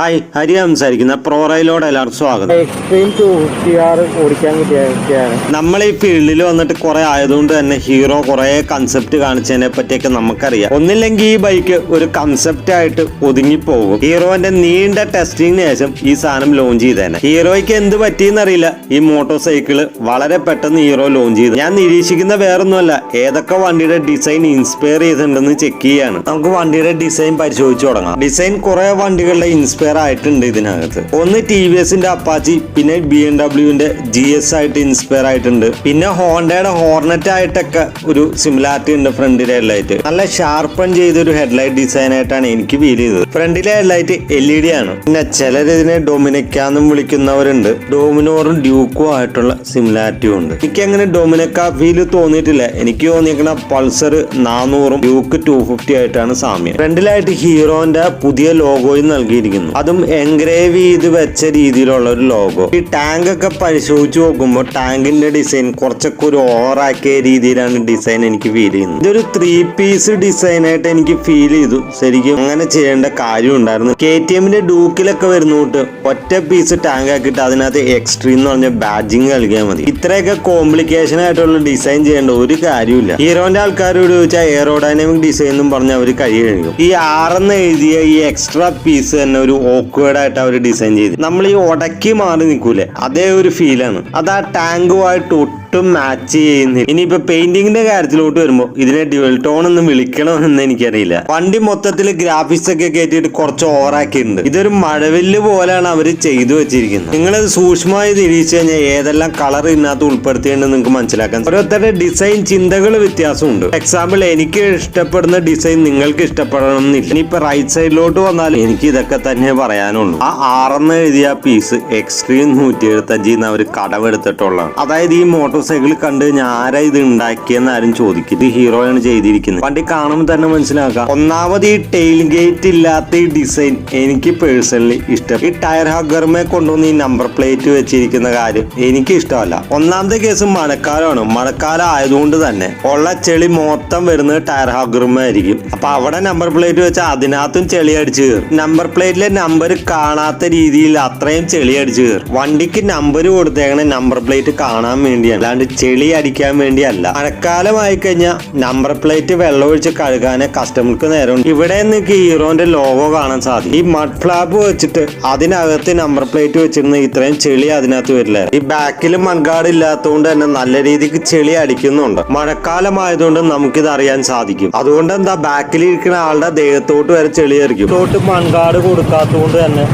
hi Hari സംസാരിക്കുന്ന പ്രോറയിലോട് എല്ലാവർക്കും സ്വാഗതം. എക്സ്ട്രീം ടു ഫിഫ്റ്റി ആർ ഓടിക്കാൻ കിട്ടിയാണ് നമ്മൾ ഈ ഫീൽഡിൽ വന്നിട്ട് കുറെ ആയതുകൊണ്ട് തന്നെ ഹീറോ കുറെ കൺസെപ്റ്റ് കാണിച്ചതിനെ പറ്റിയൊക്കെ നമുക്കറിയാം. ഒന്നില്ലെങ്കിൽ ഈ ബൈക്ക് ഒരു കൺസെപ്റ്റ് ആയിട്ട് ഒതുങ്ങിപ്പോകും. ഹീറോന്റെ നീണ്ട ടെസ്റ്റിംഗിന് ശേഷം ഈ സാധനം ലോഞ്ച് ചെയ്തേനെ. ഹീറോയ്ക്ക് എന്ത് പറ്റിയെന്നറിയില്ല ഈ മോട്ടോർ സൈക്കിൾ വളരെ പെട്ടെന്ന് ഹീറോ ലോഞ്ച് ചെയ്തു. ഞാൻ നിരീക്ഷിക്കുന്ന വേറൊന്നുമല്ല. ഏതൊക്കെ വണ്ടിയുടെ ഡിസൈൻ ഇൻസ്പയർ ചെയ്തിട്ടുണ്ടെന്ന് ചെക്ക് ചെയ്യാണ്. നമുക്ക് വണ്ടിയുടെ ഡിസൈൻ പരിശോധിച്ചു തുടങ്ങാം. ഡിസൈൻ കുറെ വണ്ടികളുടെ ഇൻസ്പയർ ആയിട്ടുണ്ട് ഇതിനകത്ത്. ഒന്ന് ടി വി എസിന്റെ അപ്പാച്ചി പിന്നെ ബി എം ഡബ്ല്യുവിന്റെ ജി എസ് ആയിട്ട് ഇൻസ്പയർ ആയിട്ടുണ്ട് പിന്നെ ഹോണ്ടയുടെ ഹോർണറ്റ് ആയിട്ടൊക്കെ ഒരു സിമിലാരിറ്റി ഉണ്ട് ഫ്രണ്ടിലെ ഹെഡ്ലൈറ്റ്. നല്ല ഷാർപ്പൺ ചെയ്തൊരു ഹെഡ്ലൈറ്റ് ഡിസൈൻ ആയിട്ടാണ് എനിക്ക് ഫീൽ ചെയ്തത്. ഫ്രണ്ടിലെ ഹെഡ്ലൈറ്റ് എൽ ഇ ഡി ആണ്. പിന്നെ ചിലർ ഇതിനെ ഡൊമിനിക്കാന്നും വിളിക്കുന്നവരുണ്ട്. ഡോമിനോറും ഡ്യൂക്കും ആയിട്ടുള്ള സിമിലാരിറ്റിയും ഉണ്ട്. എനിക്ക് അങ്ങനെ ഡൊമിനക്ക ഫീൽ തോന്നിയിട്ടില്ല. എനിക്ക് തോന്നിയിരിക്കുന്ന പൾസർ നാനൂറും ഡ്യൂക്ക് ടു ഫിഫ്റ്റി ആയിട്ടാണ് സാമ്യം. ഫ്രണ്ടിലായിട്ട് ഹീറോന്റെ പുതിയ ലോഗോയും നൽകിയിരിക്കുന്നു. അതും എൻഗ്രേവ് ചെയ്ത് വെച്ച രീതിയിലുള്ള ഒരു ലോഗോ ഈ ടാങ്ക് ഒക്കെ പരിശോധിച്ച് നോക്കുമ്പോൾ ടാങ്കിന്റെ ഡിസൈൻ കുറച്ചൊക്കെ ഒരു ഓവറാക്കിയ രീതിയിലാണ് ഡിസൈൻ എനിക്ക് ഫീൽ ചെയ്യുന്നത്. ഇതൊരു ത്രീ പീസ് ഡിസൈൻ ആയിട്ട് എനിക്ക് ഫീൽ ചെയ്തു. ശരിക്കും അങ്ങനെ ചെയ്യേണ്ട കാര്യം ഉണ്ടായിരുന്നു. കെ ടി എമ്മിന്റെ ഡൂക്കിലൊക്കെ വരുന്നോട്ട് ഒറ്റ പീസ് ടാങ്ക് ആക്കിയിട്ട് അതിനകത്ത് എക്സ്ട്രീം എന്ന് പറഞ്ഞ ബാഡ്ജിങ് നൽകിയാൽ മതി. ഇത്രയൊക്കെ കോംപ്ലിക്കേഷൻ ആയിട്ടുള്ള ഡിസൈൻ ചെയ്യേണ്ട ഒരു കാര്യമില്ല ഹീറോന്റെ ആൾക്കാരോട് ചോദിച്ചാൽ എയറോഡൈനാമിക് ഡിസൈൻ എന്നും പറഞ്ഞ് അവർ കഴി ഈ ആറെന്ന് എഴുതിയ ഈ എക്സ്ട്രാ പീസ് തന്നെ ഒരു ഓക്വേർഡ് ആയിട്ട് അവർ ഡിസൈൻ ചെയ്ത്. നമ്മൾ ഈ ഉടക്കി മാറി നിൽക്കൂലേ അതേ ഒരു ഫീലാണ് അത് ആ ടാങ്കുമായിട്ട് ഒട്ടും മാച്ച് ചെയ്യുന്നില്ല. ഇനിയിപ്പോ പെയിന്റിങ്ങിന്റെ കാര്യത്തിലോട്ട് വരുമ്പോൾ ഇതിനെ ഡ്യുവൽ ടോൺ എന്ന് വിളിക്കണമെന്ന് എനിക്കറിയില്ല. വണ്ടി മൊത്തത്തിൽ ഗ്രാഫിക്സ് ഒക്കെ കയറ്റിയിട്ട് കുറച്ച് ഓവറാക്കിയിട്ടുണ്ട് ഇതൊരു മഴവില്ല് പോലെയാണ് അവർ ചെയ്തു വെച്ചിരിക്കുന്നത്. നിങ്ങളത് സൂക്ഷ്മമായി നിരീക്ഷിച്ചു കഴിഞ്ഞാൽ ഏതെല്ലാം കളർ ഇതിനകത്ത് ഉൾപ്പെടുത്തിയുണ്ടെന്ന് നിങ്ങൾക്ക് മനസ്സിലാക്കാൻ ഓരോരുത്തരുടെ ഡിസൈൻ ചിന്തകൾ വ്യത്യാസമുണ്ട്. എക്സാമ്പിൾ എനിക്ക് ഇഷ്ടപ്പെടുന്ന ഡിസൈൻ നിങ്ങൾക്ക് ഇഷ്ടപ്പെടണം എന്നില്ല ഇനിയിപ്പോ റൈറ്റ് സൈഡിലോട്ട് വന്നാൽ എനിക്ക് ഇതൊക്കെ തന്നെ പറയാനുള്ളൂ. ആ ആറെന്ന് എഴുതിയ പീസ് എക്സ്ട്രീം നൂറ്റി എഴുപത്തഞ്ചിൽ നിന്ന് അവർ കടമെടുത്തിട്ടുള്ളതാണ്. അതായത് ഈ മോട്ടോർ സൈക്കിൾ കണ്ടു കഴിഞ്ഞാൽ ആരാ ഇത് ഉണ്ടാക്കിയെന്ന് ആരും ചോദിക്കും ഇത് ഹീറോയാണ് ചെയ്തിരിക്കുന്നത്. വണ്ടി കാണുമ്പോൾ തന്നെ മനസ്സിലാക്കാം. ഒന്നാമത് ഈ ടെയിൽ ഗേറ്റ് ഇല്ലാത്ത ഈ ഡിസൈൻ എനിക്ക് പേഴ്സണലി ഇഷ്ടം. ഈ ടയർ ഹഗർമേ കൊണ്ടുവന്ന് ഈ നമ്പർ പ്ലേറ്റ് വെച്ചിരിക്കുന്ന കാര്യം എനിക്ക് ഇഷ്ടമല്ല. ഒന്നാമത്തെ കേസ് മഴക്കാലമാണ് മഴക്കാലം ആയതുകൊണ്ട് തന്നെ ഉള്ള ചെളി മൊത്തം വരുന്നത് ടയർ ഹഗർമേ ആയിരിക്കും. അപ്പൊ അവിടെ നമ്പർ പ്ലേറ്റ് വെച്ചാൽ അതിനകത്തും ചെളി അടിച്ചു കയറും. നമ്പർ പ്ലേറ്റിലെ നമ്പർ കാണാത്ത രീതിയിൽ അത്രയും ചെളി അടിച്ചു കയറും. വണ്ടിക്ക് നമ്പർ കൊടുത്തേക്കണ നമ്പർ പ്ലേറ്റ് കാണാൻ വേണ്ടിയാണ്. അല്ലാണ്ട് ചെളി അടിക്കാൻ വേണ്ടിയല്ല. മഴക്കാലമായി കഴിഞ്ഞാൽ നമ്പർ പ്ലേറ്റ് വെള്ളം ഒഴിച്ച് കഴുകാനെ കസ്റ്റമർക്ക് നേരം ഇവിടെ നിങ്ങൾക്ക് ഹീറോന്റെ ലോഗോ കാണാൻ സാധിക്കും. ഈ മഡ് ഫ്ലാബ് വെച്ചിട്ട് അതിനകത്ത് നമ്പർ പ്ലേറ്റ് വെച്ചിരുന്ന ഇത്രയും ചെളി അതിനകത്ത് വരില്ല? ഈ ബാക്കിൽ മൺകാട് ഇല്ലാത്തതുകൊണ്ട് തന്നെ നല്ല രീതിക്ക് ചെളി അടിക്കുന്നുണ്ട്. മഴക്കാലമായതുകൊണ്ട് നമുക്കിത് അറിയാൻ സാധിക്കും. അതുകൊണ്ട് എന്താ ബാക്കിൽ ഇരിക്കുന്ന ആളുടെ ദേഹത്തോട്ട് വരെ ചെളി അരിക്കും തോട്ട് മൺകാട് കൊടുക്കാത്തതുകൊണ്ട് തന്നെ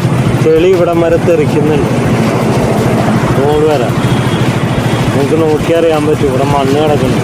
ചെളി ഇവിടം വരെ തെറിക്കുന്നുണ്ട്. റോഡ് വരെ. നിങ്ങൾക്ക് നോക്കിയറിയാൻ പറ്റും. ഇവിടെ മണ്ണ് കിടക്കുന്നു.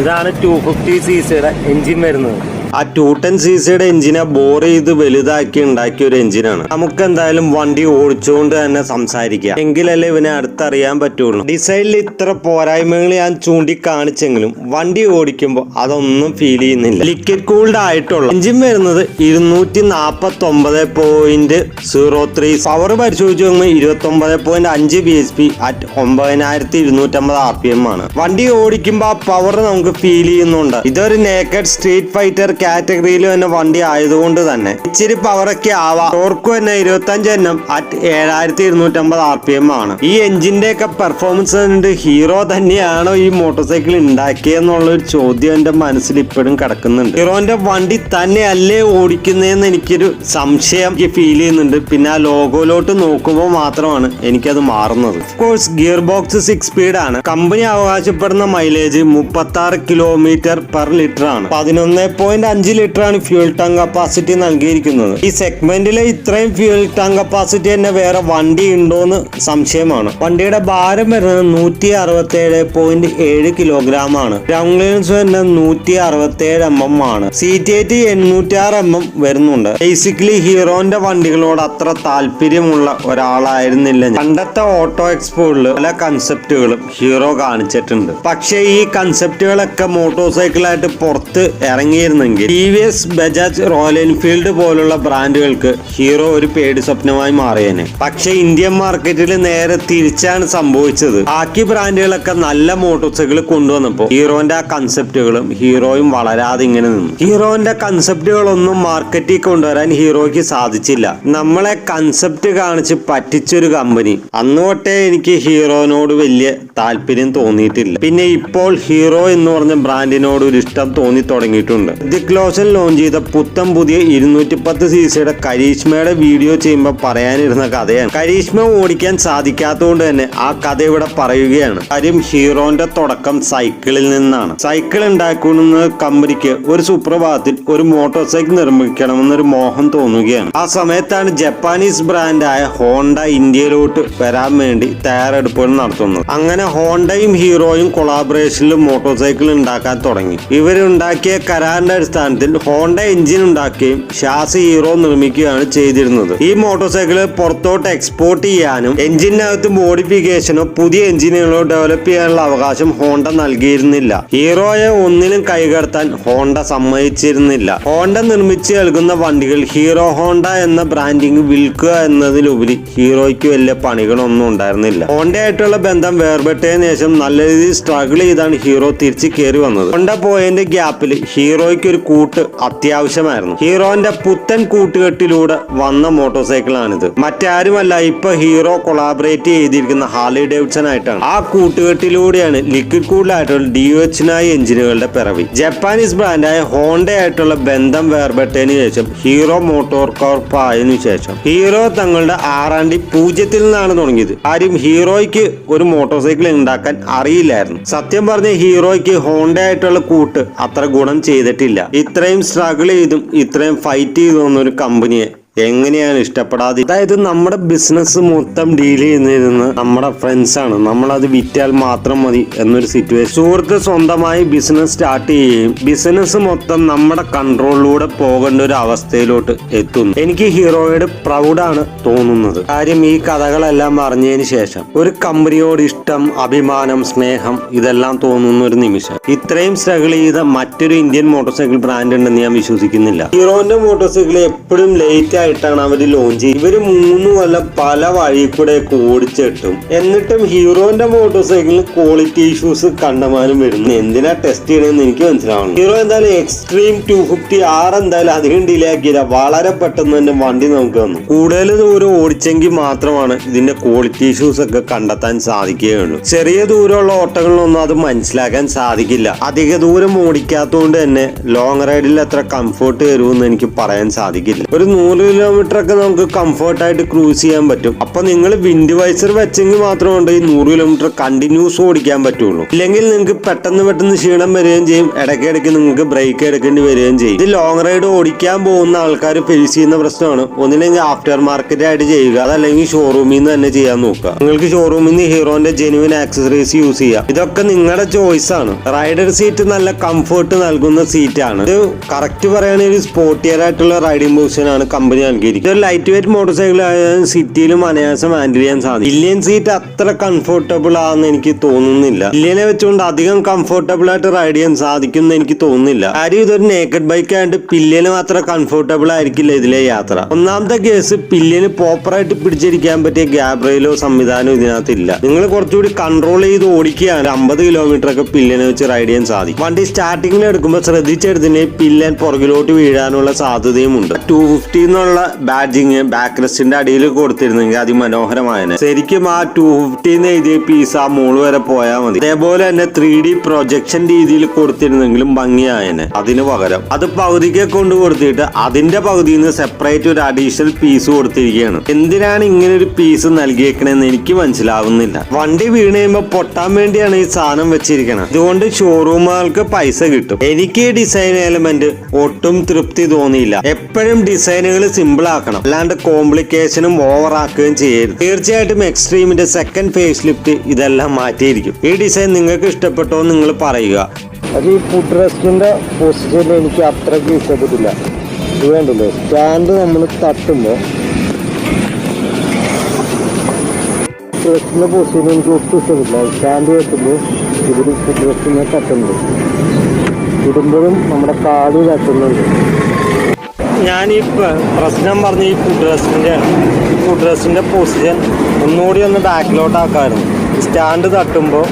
ഇതാണ് ടു ഫിഫ്റ്റി സി സിയുടെ എഞ്ചിൻ വരുന്നത്. ആ ടു ടെൻ സി സിയുടെ എഞ്ചിനെ ബോർ ചെയ്ത് വലുതാക്കി ഉണ്ടാക്കിയ ഒരു എഞ്ചിനാണ് നമുക്ക് എന്തായാലും വണ്ടി ഓടിച്ചുകൊണ്ട് തന്നെ സംസാരിക്കാം. എങ്കിലല്ലേ ഇവനെ അടുത്തറിയാൻ പറ്റുള്ളൂ. ഡിസൈനിൽ ഇത്ര പോരായ്മകൾ ഞാൻ ചൂണ്ടിക്കാണിച്ചെങ്കിലും വണ്ടി ഓടിക്കുമ്പോൾ അതൊന്നും ഫീൽ ചെയ്യുന്നില്ല. ലിക്വിഡ് കൂൾഡ് ആയിട്ടുള്ള എഞ്ചിൻ വരുന്നത് ഇരുന്നൂറ്റി നാൽപ്പത്തി ഒമ്പത് പോയിന്റ് സീറോ ത്രീ പവർ പരിശോധിച്ച് നോക്കുമ്പോൾ ഇരുപത്തി ഒമ്പത് പോയിന്റ് അഞ്ച് ബി എസ് പി അറ്റ് ഒമ്പതിനായിരത്തി ഇരുന്നൂറ്റമ്പത് ആർ പി എം ആണ്. വണ്ടി ഓടിക്കുമ്പോൾ ആ പവർ നമുക്ക് ഫീൽ ചെയ്യുന്നുണ്ട്. ഇതൊരു നേക്കഡ് സ്ട്രീറ്റ് ഫൈറ്റർ കാറ്റഗറിയിൽ തന്നെ വണ്ടി ആയതുകൊണ്ട് തന്നെ. ഇച്ചിരി പവറൊക്കെ ആവാം. ടോർക്ക് തന്നെ ഇരുപത്തഞ്ച് എണ്ണം അറ്റ് ഏഴായിരത്തി ഇരുന്നൂറ്റമ്പത് ആർ പി എം ആണ്. ഈ എഞ്ചിന്റെ ഒക്കെ പെർഫോമൻസ് കണ്ട് ഹീറോ തന്നെയാണോ ഈ മോട്ടോർ സൈക്കിൾ ഉണ്ടാക്കിയെന്നുള്ള ഒരു ചോദ്യം എന്റെ മനസ്സിൽ ഇപ്പോഴും കിടക്കുന്നുണ്ട്. ഹീറോന്റെ വണ്ടി തന്നെയല്ലേ ഓടിക്കുന്നതെന്ന് എനിക്കൊരു സംശയം ഫീൽ ചെയ്യുന്നുണ്ട്. പിന്നെ ആ ലോഗോയിലോട്ട് നോക്കുമ്പോൾ മാത്രമാണ് എനിക്കത് മാറുന്നത്. Course gear box six speed ആണ്. കമ്പനി അവകാശപ്പെടുന്ന മൈലേജ് മുപ്പത്തി ആറ് കിലോമീറ്റർ പെർ ലിറ്റർ ആണ്. പതിനൊന്ന് പോയിന്റ് അഞ്ച് ലിറ്റർ ആണ് ഫ്യൂൽ ടാങ്ക് കപ്പാസിറ്റി നൽകിയിരിക്കുന്നത്. ഈ സെഗ്മെന്റിലെ ഇത്രയും ഫ്യൂൽ ടാങ്ക് കപ്പാസിറ്റി തന്നെ വേറെ വണ്ടി ഉണ്ടോ എന്ന് സംശയമാണ് വണ്ടിയുടെ ഭാരം വരുന്നത് നൂറ്റി അറുപത്തി ഏഴ് പോയിന്റ് ഏഴ് കിലോഗ്രാം ആണ്. ഗ്രൗണ്ട് ക്ലിയറൻസ് വരുന്നത് നൂറ്റി അറുപത്തി ഏഴ് എം എം ആണ്. സീറ്റ് എയ്റ്റ് എണ്ണൂറ്റി ആറ് എം എം വരുന്നുണ്ട് ബേസിക്കലി ഹീറോന്റെ വണ്ടികളോട് അത്ര താല്പര്യമുള്ള ഒരാളായിരുന്നില്ല പണ്ടത്തെ ഓട്ടോ എക്സ്പോയിൽ പല കൺസെപ്റ്റുകളും ഹീറോ കാണിച്ചിട്ടുണ്ട്. പക്ഷേ ഈ കൺസെപ്റ്റുകളൊക്കെ മോട്ടോർ സൈക്കിളായിട്ട് പുറത്ത് ഇറങ്ങിയിരുന്നെങ്കിൽ T V S Bajaj Royal Enfield പോലുള്ള ബ്രാൻഡുകൾക്ക് ഹീറോ ഒരു പേടി സ്വപ്നമായി മാറിയേനെ. പക്ഷേ ഇന്ത്യൻ മാർക്കറ്റിൽ നേരെ തിരിച്ചാണ് സംഭവിച്ചത്. ബാക്കി ബ്രാൻഡുകളൊക്കെ നല്ല മോട്ടോർ സൈക്കിൾ കൊണ്ടുവന്നപ്പോൾ ഹീറോന്റെ ആ കൺസെപ്റ്റുകളും ഹീറോയും വളരാതെ ഇങ്ങനെ നിന്നു. ഹീറോന്റെ കൺസെപ്റ്റുകളൊന്നും മാർക്കറ്റിൽ കൊണ്ടുവരാൻ ഹീറോയ്ക്ക് സാധിച്ചില്ല. നമ്മളെ കൺസെപ്റ്റ് കാണിച്ച് പറ്റിച്ചൊരു കമ്പനി അന്ന് തൊട്ടേ എനിക്ക് ഹീറോനോട് വലിയ താല്പര്യം തോന്നിയിട്ടില്ല. പിന്നെ ഇപ്പോൾ ഹീറോ എന്ന് പറഞ്ഞ ബ്രാൻഡിനോട് ഒരു ഇഷ്ടം തോന്നി തുടങ്ങിയിട്ടുണ്ട്. ദിക് ലോഞ്ച് ചെയ്ത പുത്തം പുതിയ ഇരുന്നൂറ്റി പത്ത് സി സിയുടെ കരീഷ്മയുടെ വീഡിയോ ചെയ്യുമ്പോൾ പറയാനിരുന്ന കഥയാണ്. കരീഷ്മ ഓടിക്കാൻ സാധിക്കാത്തതുകൊണ്ട് തന്നെ ആ കഥ ഇവിടെ പറയുകയാണ്. കാര്യം ഹീറോന്റെ തുടക്കം സൈക്കിളിൽ നിന്നാണ്. സൈക്കിൾ ഉണ്ടാക്കുന്ന കമ്പനിക്ക് ഒരു സുപ്രഭാതത്തിൽ ഒരു മോട്ടോർ സൈക്കിൾ നിർമ്മിക്കണമെന്നൊരു മോഹം തോന്നുകയാണ്. ആ സമയത്താണ് ജപ്പാനീസ് ബ്രാൻഡായ ഹോണ്ട ഇന്ത്യയിലോട്ട് വരാൻ വേണ്ടി തയ്യാറെടുപ്പുകൾ നടത്തുന്നത്. അങ്ങനെ ഹോണ്ടയും ഹീറോയും കൊളാബറേഷനിൽ മോട്ടോർ സൈക്കിൾ ഉണ്ടാക്കാൻ തുടങ്ങി. ഇവരുണ്ടാക്കിയ കരാറിന്റെ അടിസ്ഥാനത്തിൽ ഹോണ്ട എഞ്ചിൻ ഉണ്ടാക്കുകയും ഷാസ് ഹീറോ നിർമ്മിക്കുകയാണ് ചെയ്തിരുന്നത്. ഈ മോട്ടോർ സൈക്കിൾ പുറത്തോട്ട് എക്സ്പോർട്ട് ചെയ്യാനും എഞ്ചിനകത്ത് മോഡിഫിക്കേഷനോ പുതിയ എഞ്ചിനുകളോ ഡെവലപ്പ് ചെയ്യാനുള്ള അവകാശം ഹോണ്ട നൽകിയിരുന്നില്ല. ഹീറോയെ ഒന്നിനും കൈകടത്താൻ ഹോണ്ട സമ്മതിച്ചിരുന്നില്ല. ഹോണ്ട നിർമ്മിച്ച് നൽകുന്ന വണ്ടികൾ ഹീറോ ഹോണ്ട എന്ന ബ്രാൻഡിംഗ് വിൽക്കുക എന്നതിലുപരി ഹീറോയ്ക്ക് വലിയ പണികളൊന്നും ഉണ്ടായിരുന്നില്ല. ഹോണ്ടയായിട്ടുള്ള ബന്ധം വേർപെട്ടതിന് ശേഷം നല്ല രീതിയിൽ സ്ട്രഗിൾ ചെയ്താണ് ഹീറോ തിരിച്ചു കയറി വന്നത്. ഹോണ്ട പോയതിന്റെ ഗ്യാപ്പിൽ ഹീറോയ്ക്ക് ഒരു കൂട്ട് അത്യാവശ്യമായിരുന്നു. ഹീറോന്റെ പുത്തൻ കൂട്ടുകെട്ടിലൂടെ വന്ന മോട്ടോർ സൈക്കിളാണിത് മറ്റാരുമല്ല ഇപ്പൊ ഹീറോ കൊളാബറേറ്റ് ചെയ്തിരിക്കുന്ന ഹാർലി ഡേവിഡ്സൺ ആയിട്ടാണ് ആ കൂട്ടുകെട്ടിലൂടെയാണ് ലിക്വിഡ് കൂളിലായിട്ടുള്ള ഡി എച്ചിനായി എഞ്ചിനുകളുടെ പിറവി. ജപ്പാനീസ് ബ്രാൻഡായ ഹോണ്ട ആയിട്ടുള്ള ബന്ധം വേർപെട്ടതിനു ശേഷം ഹീറോ മോട്ടോർ കോർപ്പ് ആയതിനു ശേഷം. ഹീറോ തങ്ങളുടെ ആറാണ്ടി പൂജ്യത്തിൽ നിന്നാണ് തുടങ്ങിയത്. ആരും ഹീറോയ്ക്ക് ഒരു മോട്ടോർ സൈക്കിൾ ഉണ്ടാക്കാൻ അറിയില്ലായിരുന്നു. സത്യം പറഞ്ഞ ഹീറോയ്ക്ക് ഹോണ്ട ആയിട്ടുള്ള കൂട്ട് അത്ര ഗുണം ചെയ്തിട്ടില്ല. ഇത്രയും സ്ട്രഗിൾ ചെയ്തും ഇത്രയും ഫൈറ്റ് ചെയ്തു ഒരു കമ്പനിയെ എങ്ങനെയാണ് ഇഷ്ടപ്പെടാതെ? അതായത് നമ്മുടെ ബിസിനസ് മൊത്തം ഡീൽ ചെയ്യുന്നിരുന്ന നമ്മുടെ ഫ്രണ്ട്സ് ആണ്. നമ്മളത് വിറ്റാൽ മാത്രം മതി എന്നൊരു സിറ്റുവേഷൻ സുഹൃത്ത് സ്വന്തമായി ബിസിനസ് സ്റ്റാർട്ട് ചെയ്യുകയും ബിസിനസ് മൊത്തം നമ്മുടെ കൺട്രോളിലൂടെ പോകേണ്ട ഒരു അവസ്ഥയിലോട്ട് എത്തുന്നു. എനിക്ക് ഹീറോയുടെ പ്രൗഡാണ് തോന്നുന്നത്. കാര്യം ഈ കഥകളെല്ലാം പറഞ്ഞതിന് ശേഷം ഒരു കമ്പനിയോട് ഇഷ്ടം അഭിമാനം സ്നേഹം ഇതെല്ലാം തോന്നുന്ന ഒരു നിമിഷം. ഇത്രയും സ്ട്രഗിൾ ചെയ്ത മറ്റൊരു ഇന്ത്യൻ മോട്ടോർ സൈക്കിൾ ബ്രാൻഡ് ഉണ്ടെന്ന് ഞാൻ വിശ്വസിക്കുന്നില്ല. ഹീറോന്റെ മോട്ടോർ സൈക്കിൾ എപ്പോഴും ലേറ്റ് ആയിട്ടാണ് അവർ ലോഞ്ച് ഇവർ മൂന്ന് കൊല്ലം പല വഴി കൂടെ ഓടിച്ചിട്ടും എന്നിട്ടും ഹീറോന്റെ മോട്ടോർ സൈക്കിളിൽ ക്വാളിറ്റി ഇഷ്യൂസ് കണ്ടമാനം വരുന്നു. എന്തിനാ ടെസ്റ്റ് ചെയ്യണമെന്ന് എനിക്ക് മനസ്സിലാവണം ഹീറോ എന്തായാലും എക്സ്ട്രീം ടു ഫിഫ്റ്റി ആർ എന്തായാലും അധികം ഡിലേ ആക്കിയില്ല. വളരെ പെട്ടെന്ന് തന്നെ വണ്ടി നമുക്ക് തന്നു. കൂടുതൽ ദൂരം ഓടിച്ചെങ്കിൽ മാത്രമാണ് ഇതിന്റെ ക്വാളിറ്റി ഇഷ്യൂസ് ഒക്കെ കണ്ടെത്താൻ സാധിക്കുകയുള്ളൂ. ചെറിയ ദൂരമുള്ള ഓട്ടങ്ങളിലൊന്നും അത് മനസ്സിലാക്കാൻ സാധിക്കില്ല. അധിക ദൂരം ഓടിക്കാത്തതുകൊണ്ട് തന്നെ ലോങ് റൈഡിൽ എത്ര കംഫോർട്ട് വരുമെന്ന് എനിക്ക് പറയാൻ സാധിക്കില്ല. ഒരു നൂറ് കിലോമീറ്റർ ഒക്കെ നമുക്ക് കംഫർട്ടായിട്ട് ക്രൂസ് ചെയ്യാൻ പറ്റും. അപ്പൊ നിങ്ങൾ വിൻഡ് വൈസർ വെച്ചെങ്കിൽ മാത്രമുണ്ട് ഈ നൂറ് കിലോമീറ്റർ കണ്ടിന്യൂസ് ഓടിക്കാൻ പറ്റുള്ളൂ. ഇല്ലെങ്കിൽ നിങ്ങൾക്ക് പെട്ടെന്ന് പെട്ടെന്ന് ക്ഷീണം വരികയും ചെയ്യും. ഇടയ്ക്കിടയ്ക്ക് നിങ്ങൾക്ക് ബ്രേക്ക് എടുക്കേണ്ടി വരികയും ചെയ്യും. ഇത് ലോങ് റൈഡ് ഓടിക്കാൻ പോകുന്ന ആൾക്കാർ ഫേസ് ചെയ്യുന്ന പ്രശ്നമാണ്. ഒന്നില്ലെങ്കിൽ ആഫ്റ്റർ മാർക്കറ്റ് ആയിട്ട് ചെയ്യുക. അതല്ലെങ്കിൽ ഷോറൂമിൽ നിന്ന് തന്നെ ചെയ്യാൻ നോക്കുക. നിങ്ങൾക്ക് ഷോറൂമിൽ നിന്ന് ഹീറോന്റെ ജെനുവിൻ ആക്സസറീസ് യൂസ് ചെയ്യാം. ഇതൊക്കെ നിങ്ങളുടെ ചോയ്സ് ആണ്. റൈഡർ സീറ്റ് നല്ല കംഫർട്ട് നൽകുന്ന സീറ്റ് ആണ്. ഇത് കറക്റ്റ് പറയുകയാണെങ്കിൽ സ്പോർട്ടിയർ ആയിട്ടുള്ള റൈഡിംഗ് പൊസിഷൻ ആണ്. കമ്പനി നൽകിയിരിക്കുന്നത് ഒരു ലൈറ്റ് വെയിറ്റ് മോട്ടോർ സൈക്കിൾ ആയാലും സിറ്റിയിലും അനായാസം ഹാൻഡിൽ ചെയ്യാൻ സാധിക്കും. ഇല്ലിയൻ സീറ്റ് അത്ര കംഫർട്ടബിൾ ആണെന്ന് എനിക്ക് തോന്നുന്നില്ല. ഇല്ലിയനെ വെച്ചുകൊണ്ട് അധികം കംഫർട്ടബിൾ ആയിട്ട് റൈഡ് ചെയ്യാൻ സാധിക്കും എന്ന് എനിക്ക് തോന്നുന്നില്ല. കാര്യം ഇതൊരു നേക്കഡ് ബൈക്ക് ആയിട്ട് പില്ലിയന് മാത്രം കംഫർട്ടബിൾ ആയിരിക്കില്ല ഇതിലെ യാത്ര. ഒന്നാമത്തെ കേസ് പില്ലിയന് പ്രോപ്പറായിട്ട് പിടിച്ചിരിക്കാൻ പറ്റിയ ഗ്യാബ്രയിലോ സംവിധാനം ഇതിനകത്തില്ല. നിങ്ങൾ കുറച്ചുകൂടി കൺട്രോൾ ചെയ്ത് ഓടിക്കുകയാണ് അമ്പത് കിലോമീറ്റർ ഒക്കെ പില്ലിയനെ വെച്ച് റൈഡ് ചെയ്യാൻ സാധിക്കും. വണ്ടി സ്റ്റാർട്ടിങ്ങിൽ എടുക്കുമ്പോൾ ശ്രദ്ധിച്ചെടുത്തിന് പില്ലൻ പുറകിലോട്ട് വീഴാനുള്ള സാധ്യതയും ഉണ്ട് ടു ഫിഫ്റ്റി എന്നുള്ള ബാഡ്ജിങ് ബാക്ക് റെസ്റ്റിന്റെ അടിയിൽ കൊടുത്തിരുന്നെങ്കിൽ അതിമനോഹരമായനെ. ശരിക്കും ആ ടു ഫിഫ്റ്റി എഴുതിയ പീസ് ആ മോൾ വരെ പോയാൽ മതി. അതേപോലെ തന്നെ ത്രീ ഡി പ്രൊജക്ഷൻ രീതിയിൽ കൊടുത്തിരുന്നെങ്കിലും ഭംഗിയായനെ. അതിന് പകരം അത് പകുതിക്ക് കൊണ്ട് കൊടുത്തിട്ട് അതിന്റെ പകുതിയിൽ നിന്ന് സെപ്പറേറ്റ് ഒരു അഡീഷണൽ പീസ് കൊടുത്തിരിക്കുകയാണ്. എന്തിനാണ് ഇങ്ങനെ ഒരു പീസ് നൽകിയേക്കണെന്ന് എനിക്ക് മനസ്സിലാവുന്നില്ല. വണ്ടി വീണ് കഴിയുമ്പോൾ പൊട്ടാൻ വേണ്ടിയാണ് ഈ സാധനം വെച്ചിരിക്കുന്നത് ഇതുകൊണ്ട് ഷോറൂമുകൾക്ക് പൈസ കിട്ടും. എനിക്ക് ഡിസൈൻ എലമെന്റ് ഒട്ടും തൃപ്തി തോന്നിയില്ല. എപ്പോഴും ഡിസൈനുകൾ സിമ്പിൾ ആക്കണം. അല്ലാണ്ട് കോംപ്ലിക്കേഷനും ഓവർ ആക്കുകയും ചെയ്യരുത്. തീർച്ചയായിട്ടും എക്സ്ട്രീമിന്റെ സെക്കൻഡ് ഫേസ് ലിഫ്റ്റ് ഇതെല്ലാം മാറ്റിയിരിക്കും. ഈ ഡിസൈൻ നിങ്ങൾക്ക് ഇഷ്ടപ്പെട്ടോ നിങ്ങൾ പറയുക. അത് ഈ ഫുഡ് റെസ്റ്റിന്റെ പൊസിഷൻ എനിക്ക് അത്രയ്ക്ക് ഇഷ്ടപ്പെട്ടില്ല. ഇത് വേണ്ടല്ലോ സ്റ്റാൻഡ് നമ്മൾ തട്ടുമ്പോൾ റെസ്റ്റിന്റെ പൊസിഷൻ എനിക്ക് ഒട്ടും ഇഷ്ടപ്പെട്ടില്ല. Stand കെട്ടുമ്പോൾ food റെസ്റ്റിനെ തട്ടുന്നുണ്ട്. ഇടുമ്പോഴും നമ്മുടെ കാട് തട്ടുന്നുണ്ട്. ഞാൻ ഈ പ്രശ്നം പറഞ്ഞ ഈ ഫുഡ് റെസ്റ്റിന്റെ ഈ ഫുഡ് റെസ്റ്റിന്റെ പൊസിഷൻ ഒന്നുകൂടി ഒന്ന് ബാക്കിലോട്ട് ആക്കാമായിരുന്നു സ്റ്റാൻഡ് തട്ടുമ്പോൾ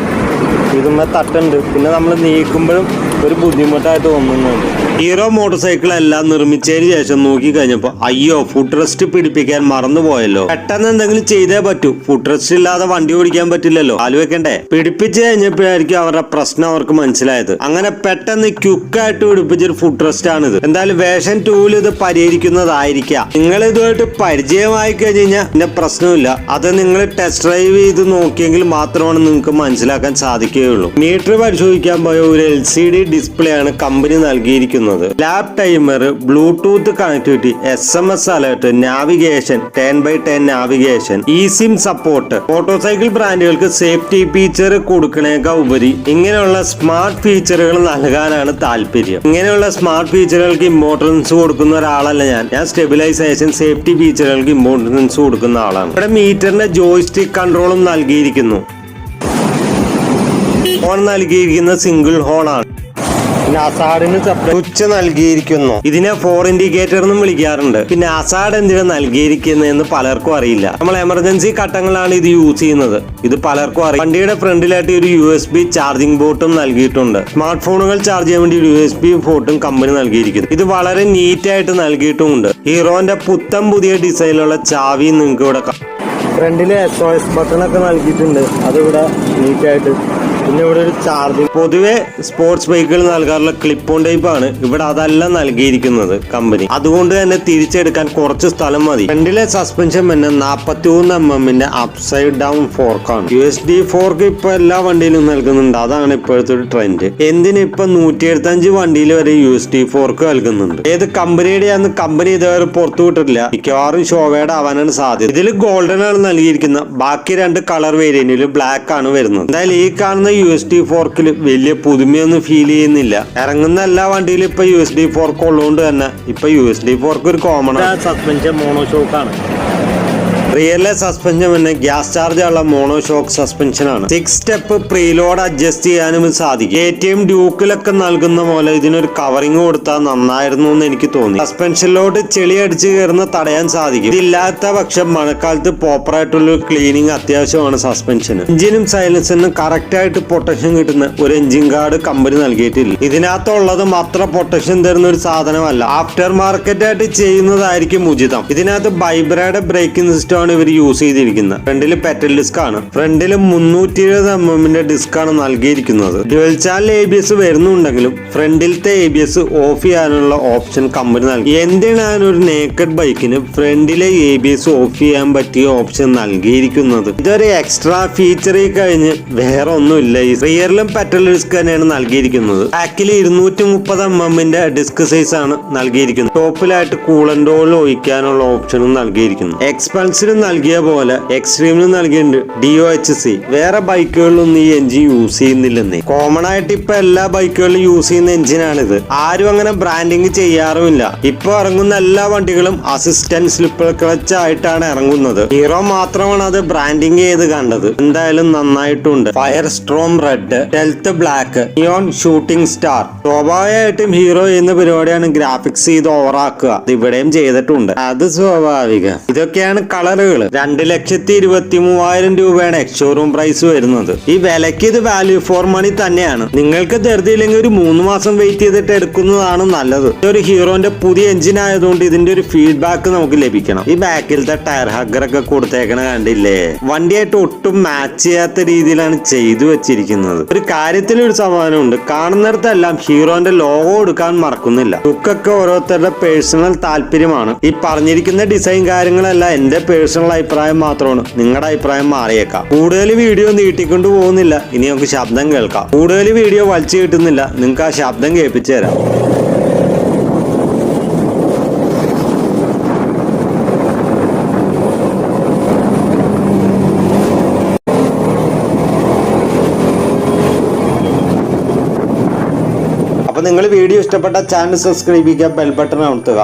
ഇതുമ്മേ തട്ടുണ്ട്. പിന്നെ നമ്മൾ നീക്കുമ്പോഴും ഒരു ബുദ്ധിമുട്ടായിട്ട് തോന്നുന്നുണ്ട്. ഹീറോ മോട്ടോർ സൈക്കിൾ എല്ലാം നിർമ്മിച്ചതിന് ശേഷം നോക്കി കഴിഞ്ഞപ്പോൾ അയ്യോ ഫുഡ് റെസ്റ്റ് പിടിപ്പിക്കാൻ മറന്നുപോയല്ലോ. പെട്ടെന്ന് എന്തെങ്കിലും ചെയ്തേ പറ്റൂ. ഫുഡ് റെസ്റ്റ് ഇല്ലാതെ വണ്ടി ഓടിക്കാൻ പറ്റില്ലല്ലോ. ആലോചിക്കണ്ടേ പിടിപ്പിച്ച് കഴിഞ്ഞപ്പോഴായിരിക്കും അവരുടെ പ്രശ്നം അവർക്ക് മനസ്സിലായത്. അങ്ങനെ പെട്ടെന്ന് ക്യുക്കായിട്ട് പിടിപ്പിച്ചൊരു ഫുഡ് റെസ്റ്റ് ആണിത്. എന്തായാലും വേഷൻ ടൂവിൽ ഇത് പരിഹരിക്കുന്നതായിരിക്കാം. നിങ്ങൾ ഇതുമായിട്ട് പരിചയമായി കഴിഞ്ഞാൽ എന്റെ പ്രശ്നമില്ല. അത് നിങ്ങൾ ടെസ്റ്റ് ഡ്രൈവ് ചെയ്ത് നോക്കിയെങ്കിൽ മാത്രമാണ് നിങ്ങൾക്ക് മനസ്സിലാക്കാൻ സാധിക്കുകയുള്ളൂ. മീറ്റർ പരിശോധിക്കാൻ പോയ ഒരു എൽ സി ഡി ഡിസ്പ്ലേ ആണ് കമ്പനി നൽകിയിരിക്കുന്നത്. Lap timer bluetooth connectivity S M S alert navigation ten by ten navigation e SIM support motor ബ്രാൻഡുകൾക്ക് safety feature കൊടുക്കണേക്കാൾ ഉപരി ഇങ്ങനെയുള്ള സ്മാർട്ട് ഫീച്ചറുകൾ നൽകാനാണ് താല്പര്യം. ഇങ്ങനെയുള്ള സ്മാർട്ട് ഫീച്ചറുകൾക്ക് ഇമ്പോർട്ടൻസ് കൊടുക്കുന്ന ഒരാളല്ല ഞാൻ. ഞാൻ സ്റ്റെബിലൈസേഷൻ സേഫ്റ്റി ഫീച്ചറുകൾക്ക് ഇമ്പോർട്ടൻസ് കൊടുക്കുന്ന ആളാണ്. ഇവിടെ മീറ്ററിന്റെ ജോയിസ്റ്റിക് കൺട്രോളും നൽകിയിരിക്കുന്നു. ഹോൺ നൽകിയിരിക്കുന്ന സിംഗിൾ ഹോൺ ആണ്. അസാഡിന് സ്വിച്ച് നൽകിയിരിക്കുന്നു. ഇതിനെ ഫോർ ഇൻഡിക്കേറ്റർ എന്നും വിളിക്കാറുണ്ട്. പിന്നെ അസാഡ് എന്തിനാ നൽകിയിരിക്കുന്നതെന്ന് പലർക്കും അറിയില്ല. നമ്മൾ എമർജൻസി ഘട്ടങ്ങളാണ് ഇത് യൂസ് ചെയ്യുന്നത്. ഇത് പലർക്കും അറിയാം. വണ്ടിയുടെ ഫ്രണ്ടിലായിട്ട് ഒരു യു എസ് ബി ചാർജിംഗ് പോർട്ടും നൽകിയിട്ടുണ്ട്. സ്മാർട്ട് ഫോണുകൾ ചാർജ് ചെയ്യാൻ വേണ്ടി ഒരു യു എസ് ബി പോർട്ടും കമ്പനി നൽകിയിരിക്കുന്നു. ഇത് വളരെ നീറ്റ് ആയിട്ട് നൽകിയിട്ടുമുണ്ട്. ഹീറോന്റെ പുത്തൻ പുതിയ ഡിസൈനിലുള്ള ചാവി നിങ്ങൾക്ക് ഇവിടെ ഫ്രണ്ടിലെ എസ് ഒ എസ് ബട്ടൺ ഒക്കെ നൽകിയിട്ടുണ്ട്. അതിവിടെ നീറ്റായിട്ട് പിന്നെ ഇവിടെ ഒരു ചാർജിങ് പൊതുവെ സ്പോർട്സ് ബൈക്കുകൾ നൽകാറുള്ള ക്ലിപ്പ് ഓൺ ടൈപ്പ് ആണ് ഇവിടെ അതല്ല നൽകിയിരിക്കുന്നത് കമ്പനി അതുകൊണ്ട് തന്നെ തിരിച്ചെടുക്കാൻ കുറച്ച് സ്ഥലം മതി. ഫ്രണ്ടിലെ സസ്പെൻഷൻ പിന്നെ നാൽപ്പത്തി മൂന്ന് എം എമ്മിന്റെ അപ്സൈഡ് ഡൗൺ ഫോർക്കാണ് യു എസ് ഡി ഫോർക്ക് ഇപ്പൊ എല്ലാ വണ്ടിയിലും നൽകുന്നുണ്ട്. അതാണ് ഇപ്പോഴത്തെ ഒരു ട്രെൻഡ് എന്തിന് ഇപ്പൊ നൂറ്റി എഴുപത്തഞ്ച് വണ്ടിയിൽ വരെ യു എസ് ഡി ഫോർക്ക് നൽകുന്നുണ്ട്? ഏത് കമ്പനിയുടെയാന്ന് കമ്പനി ഇതുവരെ പുറത്തു വിട്ടിട്ടില്ല. മിക്കവാറും ഷോവയുടെ ആവാനാണ് സാധ്യത. ഇതിൽ ഗോൾഡൻ ആണ് നൽകിയിരിക്കുന്ന ബാക്കി രണ്ട് കളർ വേരിയന്റിൽ ബ്ലാക്ക് ആണ് വരുന്നത്. എന്തായാലും ഈ കാണുന്ന യു എസ് ഡി ഫോർക്കിൽ വലിയ പുതുമയൊന്നും ഫീൽ ചെയ്യുന്നില്ല. ഇറങ്ങുന്ന എല്ലാ വണ്ടിയിലും ഇപ്പൊ യു എസ് ഡി ഫോർക്ക് ഉള്ളതുകൊണ്ട് തന്നെ. ഇപ്പൊ യു എസ് ഡി ഫോർക്ക് ഒരു കോമൺ സസ്പെൻഷൻ മോണോ ഷോക്കാണ് റിയറിലെ സസ്പെൻഷൻ പിന്നെ ഗ്യാസ് ചാർജ് ഉള്ള മോണോ ഷോക്ക് സസ്പെൻഷൻ ആണ്. സിക്സ് സ്റ്റെപ്പ് പ്രീലോഡ് അഡ്ജസ്റ്റ് ചെയ്യാനും സാധിക്കും. എ ടി എം ഡ്യൂക്കിലൊക്കെ നൽകുന്ന പോലെ ഇതിനൊരു കവറിങ് കൊടുത്താൽ നന്നായിരുന്നു എന്ന് എനിക്ക് തോന്നി. സസ്പെൻഷനിലോട്ട് ചെളി അടിച്ച് കയറുന്ന തടയാൻ സാധിക്കും. ഇതില്ലാത്ത പക്ഷം മഴക്കാലത്ത് പ്രോപ്പർ ആയിട്ടുള്ള ക്ലീനിങ് അത്യാവശ്യമാണ് സസ്പെൻഷന് എഞ്ചിനും സൈലൻസിനും കറക്റ്റ് ആയിട്ട് പ്രൊട്ടക്ഷൻ കിട്ടുന്ന ഒരു എഞ്ചിൻ കാർഡ് കമ്പനി നൽകിയിട്ടില്ല. ഇതിനകത്തുള്ളത് അത്ര പ്രൊട്ടക്ഷൻ തരുന്ന ഒരു സാധനമല്ല. ആഫ്റ്റർ മാർക്കറ്റ് ആയിട്ട് ചെയ്യുന്നതായിരിക്കും ഉചിതം. ഇതിനകത്ത് ബൈബ്രയുടെ ബ്രേക്കിംഗ് സിസ്റ്റം ആണ് ഇവർ യൂസ് ചെയ്തിരിക്കുന്നത്. ഫ്രണ്ടിൽ പെറ്റൽ ഡിസ്ക് ആണ്. ഫ്രണ്ടിൽ മുന്നൂറ്റി എഴുപത് എം എമ്മിന്റെ ഡിസ്ക് ആണ് നൽകിയിരിക്കുന്നത്. Dual channel A B S വരുന്നുണ്ടെങ്കിലും ഫ്രണ്ടിലത്തെ എ ബി എസ് ഓഫ് ചെയ്യാനുള്ള ഓപ്ഷൻ കമ്പനി നൽകി. എന്തിനാണ് ഒരു നേക്കഡ് ബൈക്കിന് ഫ്രണ്ടിലെ എ ബി എസ് ഓഫ് ചെയ്യാൻ പറ്റിയ ഓപ്ഷൻ നൽകിയിരിക്കുന്നത്? ഇതൊരു എക്സ്ട്രാ ഫീച്ചർ കഴിഞ്ഞ് വേറെ ഒന്നുമില്ല. ഈ റിയറിലും പെറ്റൽ ഡിസ്ക് തന്നെയാണ് നൽകിയിരിക്കുന്നത്. ബാക്കിൽ ഇരുന്നൂറ്റി മുപ്പത് എം എമ്മിന്റെ ഡിസ്ക് സൈസ് ആണ് നൽകിയിരിക്കുന്നത്. ടോപ്പിലായിട്ട് കൂളൻഡോൾ ഒഴിക്കാനുള്ള ഓപ്ഷനും നൽകിയിരിക്കുന്നു. എക്സ്പൾസിന് നൽകിയ പോലെ എക്സ്ട്രീമിലും നൽകിയിട്ടുണ്ട് ഡി ഒ എച്ച് സി വേറെ ബൈക്കുകളിലൊന്നും ഈ എഞ്ചിൻ യൂസ് ചെയ്യുന്നില്ലെന്നേ. കോമൺ ആയിട്ട് ഇപ്പൊ എല്ലാ ബൈക്കുകളിലും യൂസ് ചെയ്യുന്ന എഞ്ചിനാണിത് ആരും അങ്ങനെ ബ്രാൻഡിങ് ചെയ്യാറുമില്ല. ഇപ്പൊ ഇറങ്ങുന്ന എല്ലാ വണ്ടികളും അസിസ്റ്റന്റ് സ്ലിപ്പർ ക്ലച്ച് ആയിട്ടാണ് ഇറങ്ങുന്നത്. ഹീറോ മാത്രമാണ് അത് ബ്രാൻഡിങ് ചെയ്ത് കണ്ടത്. എന്തായാലും നന്നായിട്ടുണ്ട്. Fire storm red stealth black neon shooting star സ്വാഭാവികമായിട്ടും ഹീറോ ചെയ്യുന്ന പരിപാടിയാണ് ഗ്രാഫിക്സ് ചെയ്ത് ഓവറാക്കുക അത് ഇവിടെയും ചെയ്തിട്ടുണ്ട്. അത് സ്വാഭാവിക. ഇതൊക്കെയാണ് കളറുകൾ രണ്ട് ലക്ഷത്തി ഇരുപത്തി മൂവായിരം രൂപയാണ് എക്സ് ഷോറൂം പ്രൈസ് വരുന്നത്. ഈ വിലയ്ക്ക് ഇത് വാല്യൂ ഫോർ മണി തന്നെയാണ്. നിങ്ങൾക്ക് ധൃതിയില്ലെങ്കിൽ ഒരു മൂന്ന് മാസം വെയിറ്റ് ചെയ്തിട്ട് എടുക്കുന്നതാണ് നല്ലത്. ഒരു ഹീറോന്റെ പുതിയ എഞ്ചിൻ ആയതുകൊണ്ട് ഇതിന്റെ ഒരു ഫീഡ്ബാക്ക് നമുക്ക് ലഭിക്കണം. ഈ ബാക്കിലത്തെ ടയർ ഹഗ്ഗറൊക്കെ കൊടുത്തേക്കണ കണ്ടില്ലേ? വണ്ടിയായിട്ട് ഒട്ടും മാച്ച് ചെയ്യാത്ത രീതിയിലാണ് ചെയ്തു വെച്ചിരിക്കുന്നത്. ഒരു കാര്യത്തിൽ ഒരു സമാധാനമുണ്ട്. കാണുന്നിടത്തെല്ലാം ഹീറോന്റെ ലോഗോ എടുക്കാൻ മറക്കുന്നില്ല. ലുക്കൊക്കെ ഓരോരുത്തരുടെ പേഴ്സണൽ താല്പര്യമാണ്. ഈ പറഞ്ഞിരിക്കുന്ന ഡിസൈൻ കാര്യങ്ങളെല്ലാം എന്റെ പേഴ്സണൽ പേഴ്സണൽ അഭിപ്രായം മാത്രമാണ്. നിങ്ങളുടെ അഭിപ്രായം മാറിയേക്കാം. കൂടുതൽ വീഡിയോ നീട്ടിക്കൊണ്ട് പോകുന്നില്ല. ഇനി നമുക്ക് ശബ്ദം കേൾക്കാം. കൂടുതൽ വീഡിയോ വലിച്ചു കിട്ടുന്നില്ല. നിങ്ങൾക്ക് ആ ശബ്ദം കേൾപ്പിച്ചു തരാം. നിങ്ങൾ വീഡിയോ ഇഷ്ടപ്പെട്ട ചാനൽ സബ്സ്ക്രൈബ് ചെയ്യുക ബെൽ ബട്ടൺ അമർത്തുക.